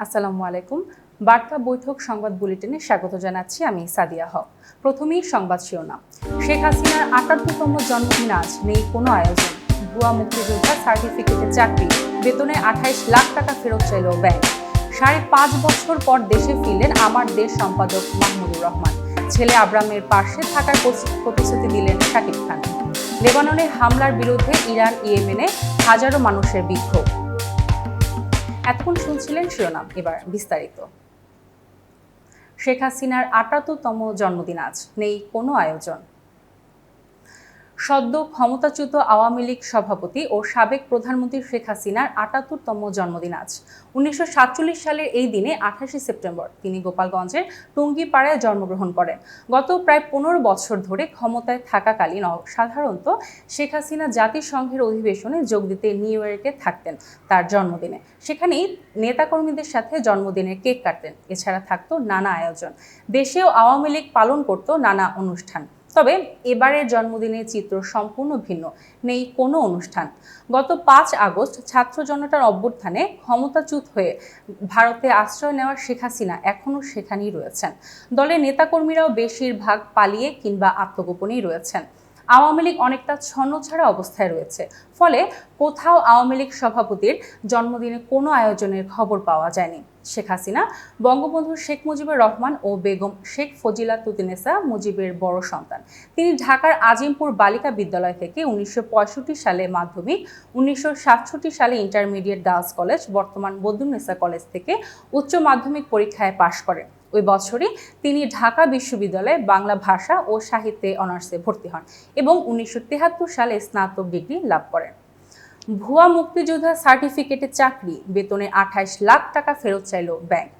আসসালামু আলাইকুম। বার্তা বৈঠক সংবাদ বুলেটিনে স্বাগত জানাচ্ছি আমি সাদিয়া হক। প্রথমেই সংবাদ শিরোনাম। শেখ হাসিনার আটাত্তরতম জন্মদিন আজ, নেই কোনো আয়োজন। ভুয়া মুক্তিযোদ্ধা সার্টিফিকেটে চাকরি, বেতনে আঠাইশ লাখ টাকা ফেরত চাইল ব্যাংক। সাড়ে পাঁচ বছর পর দেশে ফিরলেন আমার দেশ সম্পাদক মাহমুদুর রহমান। ছেলে আব্রামের পাশে থাকার প্রতি- প্রতিশ্রুতি দিলেন শাকিব খান। লেবাননে হামলার বিরুদ্ধে ইরান, ইয়েমেনে হাজারো মানুষের বিক্ষোভ। এতক্ষণ শুনছিলেন শিরোনাম এবার বিস্তারিত। শেখ হাসিনার আটাত্তরতম জন্মদিন আজ নেই কোনো আয়োজন। সদ্য ক্ষমতাচ্যুত আওয়ামী লীগ সভাপতি ও সাবেক প্রধানমন্ত্রী শেখ হাসিনার আটাত্তরতম জন্মদিন আজ। উনিশশো সাতচল্লিশ সালের এই দিনে আঠাশে সেপ্টেম্বর তিনি গোপালগঞ্জের টুঙ্গিপাড়ায় জন্মগ্রহণ করেন। গত প্রায় পনেরো বছর ধরে ক্ষমতায় থাকাকালীন সাধারণত শেখ হাসিনা জাতিসংঘের অধিবেশনে যোগ দিতে নিউ ইয়র্কে থাকতেন তার জন্মদিনে। সেখানেই নেতাকর্মীদের সাথে জন্মদিনের কেক কাটতেন। এছাড়া থাকতো নানা আয়োজন। দেশেও আওয়ামী লীগ পালন করত নানা অনুষ্ঠান। তবে এবারের জন্মদিনের চিত্র সম্পূর্ণ ভিন্ন, নেই কোনো অনুষ্ঠান। গত পাঁচ আগস্ট ছাত্র জনতার অভ্যুত্থানে ক্ষমতাচ্যুত হয়ে ভারতে আশ্রয় নেওয়া শেখ হাসিনা এখনও সেখানেই রয়েছেন। দলের নেতাকর্মীরাও বেশিরভাগ পালিয়ে কিংবা আত্মগোপনেই রয়েছেন। আওয়ামী লীগ অনেকটা ছন্নছাড়া অবস্থায় রয়েছে। ফলে কোথাও আওয়ামী লীগ সভাপতির জন্মদিনে কোনো আয়োজনের খবর পাওয়া যায়নি। শেখ হাসিনা, বঙ্গবন্ধু শেখ মুজিবুর রহমান ও বেগম শেখ ফজিলা তুতিনেসা মুজিবের বড় সন্তান। তিনি ঢাকার আজিমপুর বালিকা বিদ্যালয় থেকে উনিশশো পঁয়ষট্টি সালে মাধ্যমিক, উনিশশো সাতষট্টি সালে ইন্টারমিডিয়েট গার্লস কলেজ, বর্তমান বদরুন্নেসা কলেজ থেকে উচ্চ মাধ্যমিক পরীক্ষায় পাশ করেন। ওই বছরই তিনি ঢাকা বিশ্ববিদ্যালয়ে বাংলা ভাষা ও সাহিত্যে অনার্সে ভর্তি হন এবং উনিশশো সালে স্নাতক ডিগ্রি লাভ করেন। ভুয়া মুক্তিযোদ্ধা সার্টিফিকেটের চাকরি বেতনে আঠাইশ লাখ টাকা ফেরত চাইল ব্যাংক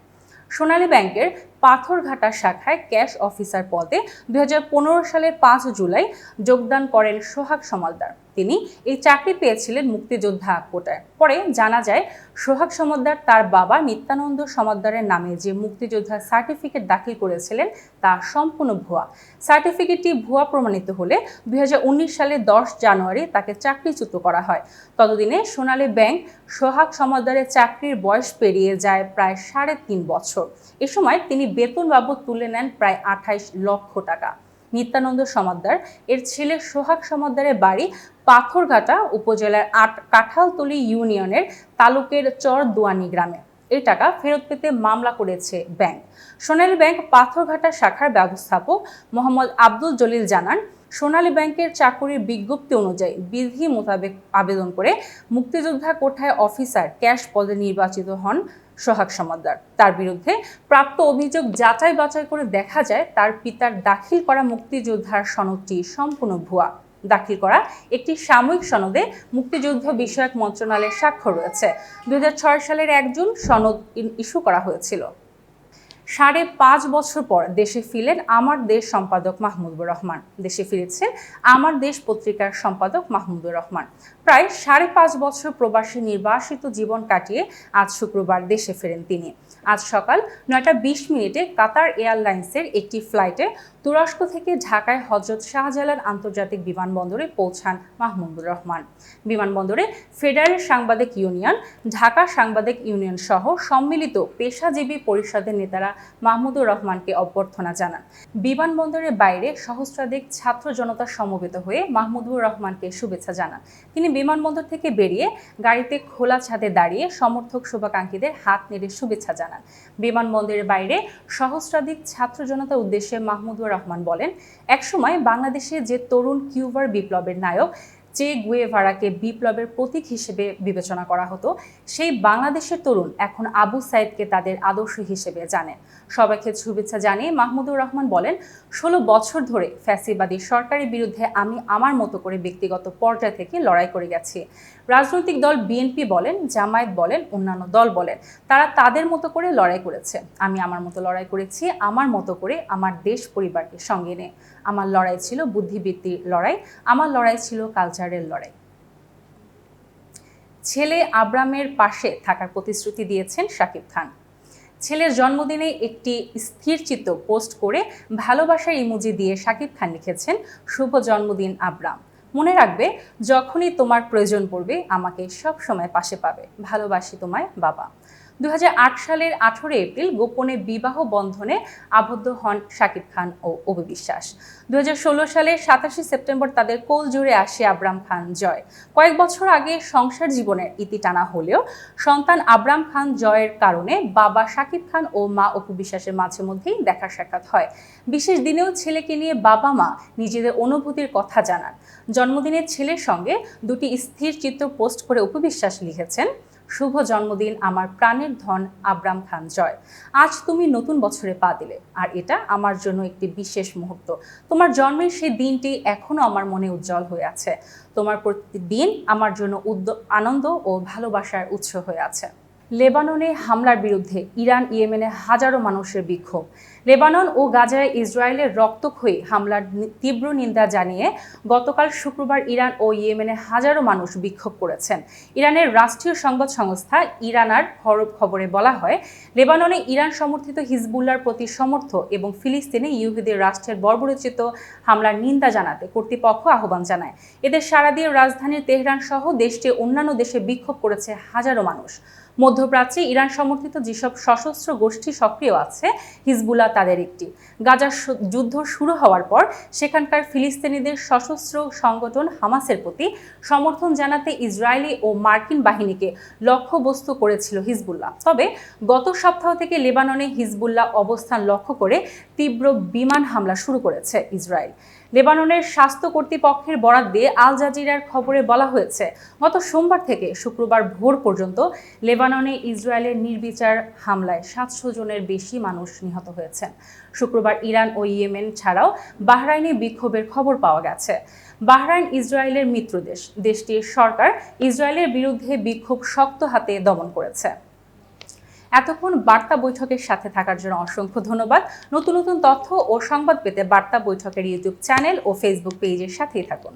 সোনালী ব্যাংকের পাথরঘাটা শাখায় ক্যাশ অফিসার পদে দুই হাজার পনেরো সালের পাঁচ জুলাই যোগদান করেন সোহাগ সমালদার। তিনি এই চাকরি পেয়েছিলেন মুক্তিযোদ্ধা কোটায়। পরে জানা যায়, সোহাগ সমাদ্দার তার বাবা নিত্যানন্দ সমাদ্দারের নামে যে মুক্তিযোদ্ধা সার্টিফিকেট দাখিল করেছিলেন তা সম্পূর্ণ ভুয়া। সার্টিফিকেটটি ভুয়া প্রমাণিত হলে দুই হাজার উনিশ সালে দশ জানুয়ারি তাকে চাকরিচ্যুত করা হয়। ততদিনে সোনালী ব্যাংক সোহাগ সমাদ্দারের চাকরির বয়স পেরিয়ে যায় প্রায় সাড়ে তিন বছর। এ সময় তিনি বেতন বাবদ তুলে নেন প্রায় আঠাইশ লক্ষ টাকা। নিত্যানন্দ সমাদ্দার, এর ছেলে সোহাগ সমাদ্দারের বাড়ি পাথরঘাটা উপজেলার আট কাঁঠালতলি ইউনিয়নের তালুকের চর দুয়ানি গ্রামে। এই টাকা ফেরত পেতে মামলা করেছে ব্যাংক। সোনালী ব্যাংক পাথরঘাটা শাখার ব্যবস্থাপক মোহাম্মদ আব্দুল জলিল জানান, সোনালী ব্যাংকের চাকুরির বিজ্ঞপ্তি অনুযায়ী বিধি মোতাবেক আবেদন করে মুক্তিযোদ্ধা কোঠায় অফিসার ক্যাশ পদে নির্বাচিত হন সোহাগ সমাদ্দার। তার বিরুদ্ধে প্রাপ্ত অভিযোগ যাচাই বাছাই করে দেখা যায়, তার পিতার দাখিল করা মুক্তিযোদ্ধার সনদটি সম্পূর্ণ ভুয়া। দাখিল করা একটি সাময়িক সনদে মুক্তিযুদ্ধ বিষয়ক মন্ত্রণালয়ের স্বাক্ষর রয়েছে। দুই হাজার ছয় সালের একজন সনদ ইস্যু করা হয়েছিল। সাড়ে পাঁচ বছর পর দেশে ফিরলেন আমার দেশ সম্পাদক মাহমুদুর রহমান। দেশে ফিরেছে আমার দেশ পত্রিকার সম্পাদক মাহমুদুর রহমান। প্রায় সাড়ে পাঁচ বছর প্রবাসী নির্বাসিত জীবন কাটিয়ে আজ শুক্রবার দেশে ফেরেন তিনি। আজ সকাল নয়টা বিশ মিনিটে কাতার এয়ারলাইন্সের একটি ফ্লাইটে তুরস্ক থেকে ঢাকায় হজরত শাহজালাল আন্তর্জাতিক বিমানবন্দরে পৌঁছান মাহমুদুর রহমান। বিমানবন্দরে ফেডারেল সাংবাদিক ইউনিয়ন, ঢাকা সাংবাদিক ইউনিয়ন সহ সম্মিলিত পেশাজীবী পরিষদের নেতারা মাহমুদুর রহমানকে অভ্যর্থনা জানান। বিমানবন্দরের বাইরে সহস্রাধিক ছাত্র জনতা সমবেত হয়ে মাহমুদুর রহমানকে শুভেচ্ছা জানান। তিনি বিমানবন্দর থেকে বেরিয়ে গাড়িতে খোলা ছাদে দাঁড়িয়ে সমর্থক শুভাকাঙ্ক্ষীদের হাত নেড়ে শুভেচ্ছা জানান। বিমানবন্দরের বাইরে সহস্রাধিক ছাত্র জনতার উদ্দেশ্যে মাহমুদুর রহমান বলেন, একসময় বাংলাদেশে যে তরুণ কিউবার বিপ্লবের নায়ক চে গুয়েভারাকে বিপ্লবের প্রতীক হিসেবে বিবেচনা করা হতো, সেই বাংলাদেশের তরুণ এখন আবু সাইদকে তাদের আদর্শ হিসেবে জানেন সবাইকে শুভেচ্ছা জানিয়ে মাহমুদুর রহমান বলেন, ষোলো বছর ধরে ফ্যাসিবাদী সরকারের বিরুদ্ধে আমি আমার মতো করে ব্যক্তিগত পর্যায় থেকে লড়াই করে গেছি। রাজনৈতিক দল বিএনপি বলেন, জামায়াত বলেন, অন্যান্য দল বলেন, তারা তাদের মতো করে লড়াই করেছে। আমি আমার মতো লড়াই করেছি, আমার মতো করে আমার দেশ পরিবারকে সঙ্গে নিয়ে। আমার লড়াই ছিল বুদ্ধিবৃত্তির লড়াই, আমার লড়াই ছিল কালচারের লড়াই। ছেলে আব্রামের পাশে থাকার প্রতিশ্রুতি দিয়েছেন শাকিব খান। ছেলের জন্মদিনে একটি স্থিরচিত্র পোস্ট করে ভালোবাসার ইমোজি দিয়ে শাকিব খান লিখেছেন, শুভ জন্মদিন আব্রাম। মনে রাখবে, যখনই তোমার প্রয়োজন পড়বে, আমাকে সব সময় পাশে পাবে। ভালোবাসি তোমায়, বাবা। দুই হাজার আট সালের আঠেরো এপ্রিল গোপনে বিবাহ বন্ধনে আবদ্ধ হন শাকিব খান ও অপু বিশ্বাস। দু সালের সাতাশে সেপ্টেম্বর তাদের কোল জুড়ে আসে আবরাম খান জয়। কয়েক বছর আগে সংসার জীবনের ইতি টানা হলেও সন্তান আবরাম খান জয়ের কারণে বাবা শাকিব খান ও মা অপু বিশ্বাসের মাঝে মধ্যেই দেখা সাক্ষাৎ হয়। বিশেষ দিনেও ছেলেকে নিয়ে বাবা মা নিজেদের অনুভূতির কথা জানান। জন্মদিনের ছেলের সঙ্গে দুটি স্থির চিত্র পোস্ট করে উপবিশ্বাস লিখেছেন শুভ জন্মদিন, আমার প্রাণের ধন, আব্রাম খান জয়। আজ তুমি নতুন বছরে পা দিলে, আর এটা আমার জন্য একটি বিশেষ মুহূর্ত। তোমার জন্মের সেই দিনটি এখনও আমার মনে উজ্জ্বল হয়ে আছে। তোমার প্রতিদিন আমার জন্য উদ্য আনন্দ ও ভালোবাসার উৎস হয়ে আছে। লেবাননে হামলার বিরুদ্ধে ইরান, ইয়েমেনে হাজারো মানুষের বিক্ষোভ। লেবানন ও গাজায় ইসরায়েলের রক্তক্ষয়ী হামলার তীব্র নিন্দা জানিয়ে গতকাল শুক্রবার ইরান ও ইয়েমেনে হাজারো মানুষ বিক্ষোভ করেছেন। ইরানের রাষ্ট্রীয় সংবাদ সংস্থা ইরানার হরব খবরে বলা হয়, লেবাননে ইরান সমর্থিত হিজবুল্লার প্রতি সমর্থ এবং ফিলিস্তিনে ইহুদের রাষ্ট্রের বর্বরচিত হামলার নিন্দা জানাতে কর্তৃপক্ষ আহ্বান জানায়। এদের সারা দিয়ে রাজধানীর তেহরান সহ দেশটির অন্যান্য দেশে বিক্ষোভ করেছে হাজারো মানুষ। মধ্যপ্রাচ্যে ইরান সমর্থিত যেসব সশস্ত্র গোষ্ঠী সক্রিয় আছে, হিজবুল্লাহ তাদের একটি। গাজার যুদ্ধ শুরু হওয়ার পর সেখানকার ফিলিস্তিনিদের সশস্ত্র সংগঠন হামাসের প্রতি সমর্থন জানাতে ইসরায়েলি ও মার্কিন বাহিনীকে লক্ষ্যবস্তু করেছিল হিজবুল্লাহ। তবে গত সপ্তাহ থেকে লেবাননে হিজবুল্লাহ অবস্থান লক্ষ্য করে তীব্র বিমান হামলা শুরু করেছে ইসরায়েল। লেবাননের স্বাস্থ্য কর্তৃপক্ষের বরাত দিয়ে আল জাজিরার খবরে বলা হয়েছে, গত সোমবার থেকে শুক্রবার ভোর পর্যন্ত লেবাননে ইসরায়েলের নির্বিচার হামলায় সাতশো জনের বেশি মানুষ নিহত হয়েছেন। শুক্রবার ইরান ও ইয়েমেন ছাড়াও বাহরাইনে বিক্ষোভের খবর পাওয়া গেছে। বাহরাইন ইসরায়েলের মিত্র দেশ, দেশটির সরকার ইসরায়েলের বিরুদ্ধে বিক্ষোভ শক্ত হাতে দমন করেছে। এতক্ষণ বার্তা বৈঠকের সাথে থাকার জন্য অসংখ্য ধন্যবাদ। নতুন নতুন তথ্য ও সংবাদ পেতে বার্তা বৈঠকের ইউটিউব চ্যানেল ও ফেসবুক পেজের সাথেই থাকুন।